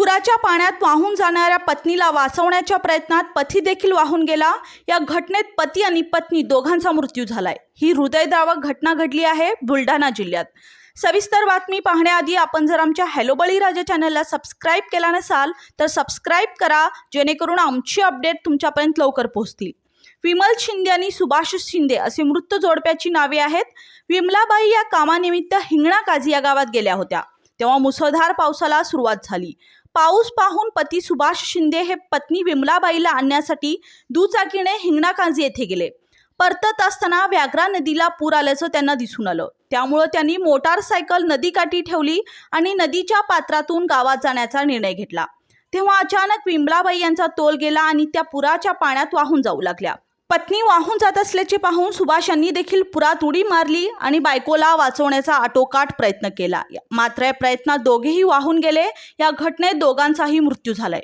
पुराच्या पाण्यात वाहून जाणाऱ्या पत्नीला वाचवण्याच्या प्रयत्नात पती देखील वाहून गेला. या घटनेत पती आणि पत्नी दोघांचा मृत्यू झालाय. ही हृदयद्रावक घटना घडली आहे बुलढाणा जिल्ह्यात. सविस्तर बातमी पाहण्याआधी आपण जर आमच्या हॅलो बळीराजा चॅनलला सबस्क्राईब केला नसाल तर सबस्क्राईब करा जेणेकरून आमची अपडेट तुमच्यापर्यंत लवकर पोहोचतील. विमल शिंदे आणि सुभाष शिंदे असे मृत जोडप्याची नावे आहेत. विमलाबाई या कामानिमित्त हिंगणा काझी या गावात गेल्या होत्या. तेव्हा मुसळधार पावसाला सुरुवात झाली. पाऊस पाहून पती सुभाष शिंदे हे पत्नी विमलाबाईला आणण्यासाठी दुचाकीने हिंगणाकांजी येथे गेले. परतत असताना व्याघ्रा नदीला पूर आल्याचं त्यांना दिसून आलं. त्यामुळं त्यांनी मोटारसायकल नदीकाठी ठेवली आणि नदीच्या पात्रातून गावात जाण्याचा निर्णय घेतला. तेव्हा अचानक विमलाबाई यांचा तोल गेला आणि त्या पुराच्या पाण्यात वाहून जाऊ लागल्या. पत्नी वाहून जात असल्याचे पाहून सुभाष यांनी देखील पुरात उडी मारली आणि बायकोला वाचवण्याचा आटोकाट प्रयत्न केला. मात्र या प्रयत्नात दोघेही वाहून गेले. या घटनेत दोघांचाही मृत्यू झालाय.